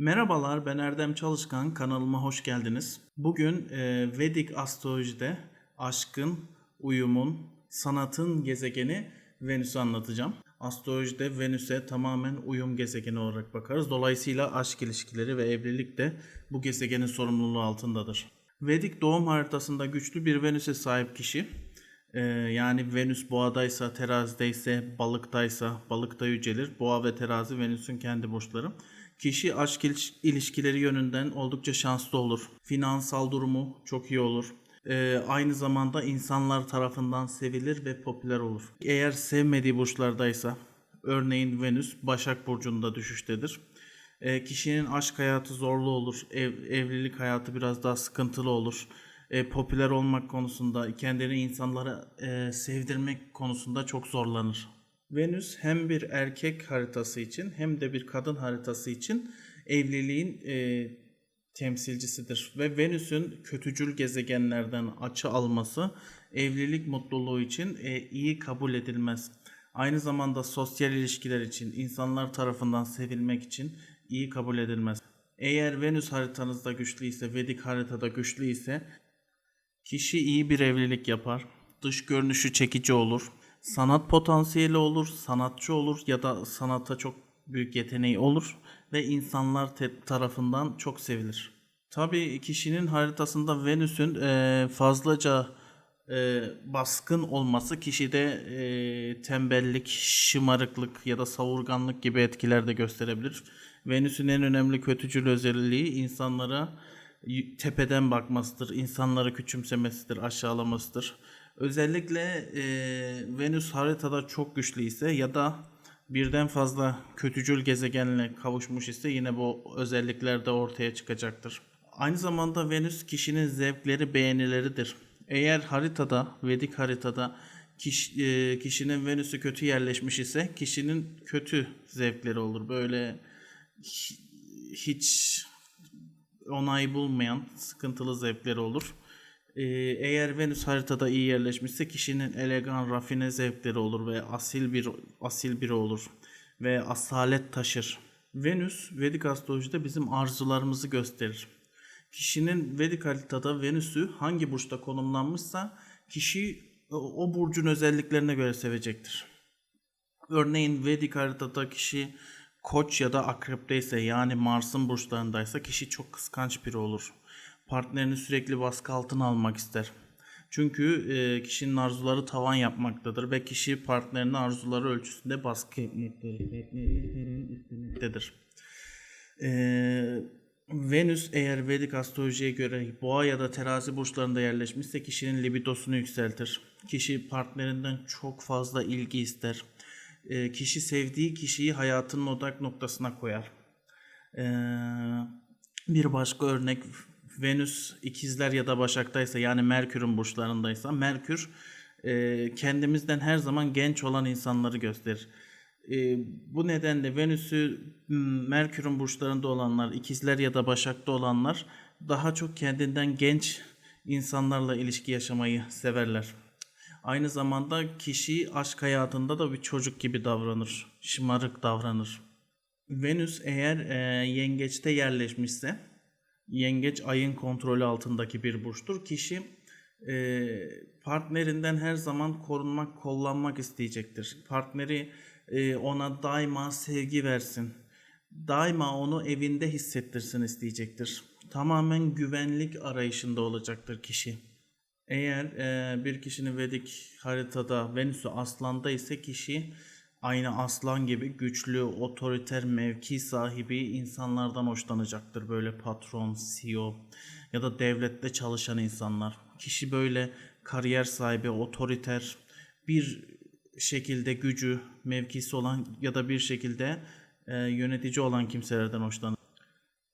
Merhabalar ben Erdem Çalışkan kanalıma hoş geldiniz. Bugün e, Vedik astrolojide aşkın, uyumun, sanatın gezegeni Venüs'ü anlatacağım. Astrolojide Venüs'e tamamen uyum gezegeni olarak bakarız. Dolayısıyla aşk ilişkileri ve evlilik de bu gezegenin sorumluluğu altındadır. Vedik doğum haritasında güçlü bir Venüs'e sahip kişi ee, yani Venüs boğadaysa, terazideyse, balıktaysa, balıkta yücelir. Boğa ve terazi Venüs'ün kendi burçları. Kişi aşk iliş- ilişkileri yönünden oldukça şanslı olur. Finansal durumu çok iyi olur. Ee, aynı zamanda insanlar tarafından sevilir ve popüler olur. Eğer sevmediği burçlardaysa, örneğin Venüs Başak Burcu'nda düşüştedir. E, kişinin aşk hayatı zorlu olur. Ev- evlilik hayatı biraz daha sıkıntılı olur. E, popüler olmak konusunda, kendini insanlara e, sevdirmek konusunda çok zorlanır. Venüs hem bir erkek haritası için hem de bir kadın haritası için evliliğin e, temsilcisidir. Ve Venüs'ün kötücül gezegenlerden açı alması evlilik mutluluğu için e, iyi kabul edilmez. Aynı zamanda sosyal ilişkiler için, insanlar tarafından sevilmek için iyi kabul edilmez. Eğer Venüs haritanızda güçlü ise, Vedik haritada güçlü ise kişi iyi bir evlilik yapar. Dış görünüşü çekici olur. Sanat potansiyeli olur, sanatçı olur ya da sanata çok büyük yeteneği olur ve insanlar tarafından çok sevilir. Tabii kişinin haritasında Venüs'ün eee, fazlaca e, baskın olması kişide e, tembellik, şımarıklık ya da savurganlık gibi etkiler de gösterebilir. Venüs'ün en önemli kötücül özelliği insanlara tepeden bakmasıdır, insanları küçümsemesidir, aşağılamasıdır. Özellikle e, Venüs haritada çok güçlü ise ya da birden fazla kötücül gezegenle kavuşmuş ise yine bu özellikler de ortaya çıkacaktır. Aynı zamanda Venüs kişinin zevkleri, beğenileridir. Eğer haritada, Vedik haritada kiş- e, kişinin Venüs'ü kötü yerleşmiş ise kişinin kötü zevkleri olur. Böyle hi- hiç onay bulmayan sıkıntılı zevkleri olur. Ee, eğer Venüs haritada iyi yerleşmişse kişinin elegan, rafine zevkleri olur ve asil bir asil biri olur ve asalet taşır. Venüs Vedik astrolojide bizim arzularımızı gösterir. Kişinin Vedik haritada Venüs'ü hangi burçta konumlanmışsa kişi o, burcun özelliklerine göre sevecektir. Örneğin Vedik haritada kişi Koç ya da Akrep'teyse yani Mars'ın burçlarındaysa kişi çok kıskanç biri olur. Partnerini sürekli baskı altına almak ister. Çünkü e, kişinin arzuları tavan yapmaktadır ve kişi partnerinin arzuları ölçüsünde baskı etmektedir. Ee, Venüs eğer Vedik astrolojiye göre boğa ya da terazi burçlarında yerleşmişse kişinin libidosunu yükseltir. Kişi partnerinden çok fazla ilgi ister. Ee, kişi sevdiği kişiyi hayatının odak noktasına koyar. Ee, bir başka örnek Venüs ikizler ya da başaktaysa yani Merkür'ün burçlarındaysa Merkür e, kendimizden her zaman genç olan insanları gösterir. E, bu nedenle Venüs'ü Merkür'ün burçlarında olanlar, ikizler ya da başakta olanlar daha çok kendinden genç insanlarla ilişki yaşamayı severler. Aynı zamanda kişi aşk hayatında da bir çocuk gibi davranır, şımarık davranır. Venüs eğer e, yengeçte yerleşmişse, yengeç ayın kontrolü altındaki bir burçtur. Kişi e, partnerinden her zaman korunmak, kollanmak isteyecektir. Partneri e, ona daima sevgi versin. Daima onu evinde hissettirsin isteyecektir. Tamamen güvenlik arayışında olacaktır kişi. Eğer e, bir kişinin Vedik haritada Venüs'ü aslanda ise kişi aynı aslan gibi güçlü, otoriter mevki sahibi insanlardan hoşlanacaktır. Böyle patron, CEO ya da devlette çalışan insanlar. Kişi böyle kariyer sahibi, otoriter bir şekilde gücü, mevkisi olan ya da bir şekilde e, yönetici olan kimselerden hoşlanır.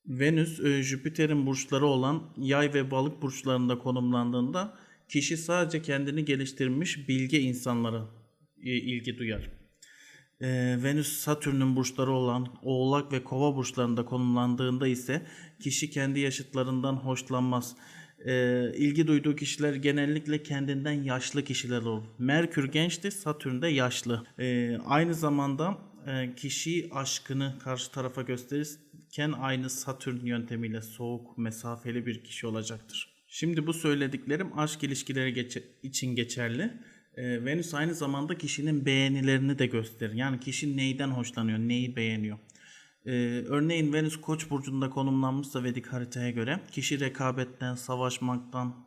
Venüs e, Jüpiter'in burçları olan yay ve balık burçlarında konumlandığında kişi sadece kendini geliştirmiş bilge insanlara e, ilgi duyar. E, Venüs Satürn'ün burçları olan Oğlak ve Kova burçlarında konumlandığında ise kişi kendi yaşıtlarından hoşlanmaz. E, ilgi duyduğu kişiler genellikle kendinden yaşlı kişiler olur. Merkür gençti, Satürn de yaşlı. E, aynı zamanda kişi aşkını karşı tarafa gösterir. iken aynı Satürn yöntemiyle soğuk, mesafeli bir kişi olacaktır. Şimdi bu söylediklerim aşk ilişkileri için geçerli. Ee, Venüs aynı zamanda kişinin beğenilerini de gösterir. Yani kişi neyden hoşlanıyor, neyi beğeniyor. Ee, örneğin Venüs Koç burcunda konumlanmışsa Vedik haritaya göre kişi rekabetten, savaşmaktan,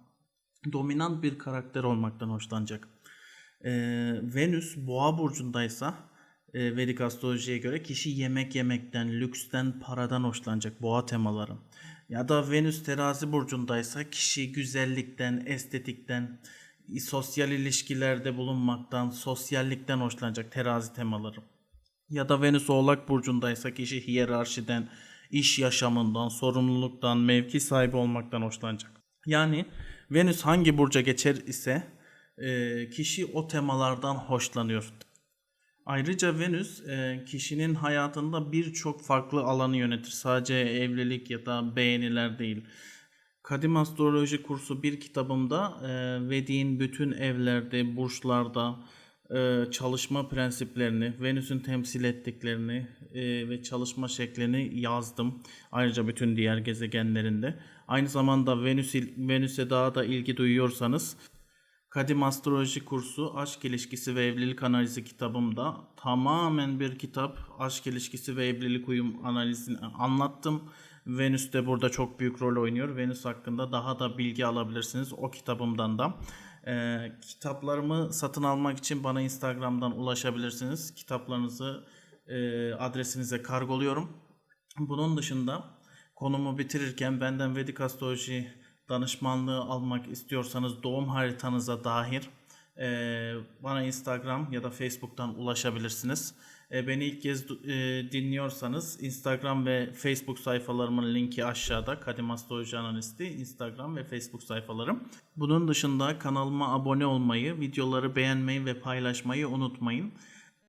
dominant bir karakter olmaktan hoşlanacak. Ee, Venüs Boğa burcundaysa e, Vedik astrolojiye göre kişi yemek yemekten, lüksten, paradan hoşlanacak. Boğa temaları. Ya da Venüs terazi burcundaysa kişi güzellikten, estetikten, sosyal ilişkilerde bulunmaktan, sosyallikten hoşlanacak terazi temaları. Ya da Venüs Oğlak burcundaysa kişi hiyerarşiden, iş yaşamından, sorumluluktan, mevki sahibi olmaktan hoşlanacak. Yani Venüs hangi burca geçer ise kişi o temalardan hoşlanıyor. Ayrıca Venüs e, kişinin hayatında birçok farklı alanı yönetir. Sadece evlilik ya da beğeniler değil. Kadim Astroloji kursu bir kitabımda e, Vedik'in bütün evlerde, burçlarda e, çalışma prensiplerini, Venüs'ün temsil ettiklerini ve çalışma şeklini yazdım. Ayrıca bütün diğer gezegenlerinde. Aynı zamanda Venüs Venüs'e daha da ilgi duyuyorsanız Kadim Astroloji kursu Aşk İlişkisi ve Evlilik Analizi kitabımda tamamen bir kitap. Aşk ilişkisi ve evlilik uyum analizini anlattım. Venüs de burada çok büyük rol oynuyor. Venüs hakkında daha da bilgi alabilirsiniz o kitabımdan da. Ee, kitaplarımı satın almak için bana Instagram'dan ulaşabilirsiniz. Kitaplarınızı e, adresinize kargoluyorum. Bunun dışında konumu bitirirken benden Vedik Astroloji danışmanlığı almak istiyorsanız doğum haritanıza dair e, bana Instagram ya da Facebook'tan ulaşabilirsiniz. E, beni ilk kez e, dinliyorsanız Instagram ve Facebook sayfalarımın linki aşağıda. Kadim Astroloji Analisti Instagram ve Facebook sayfalarım. Bunun dışında kanalıma abone olmayı, videoları beğenmeyi ve paylaşmayı unutmayın.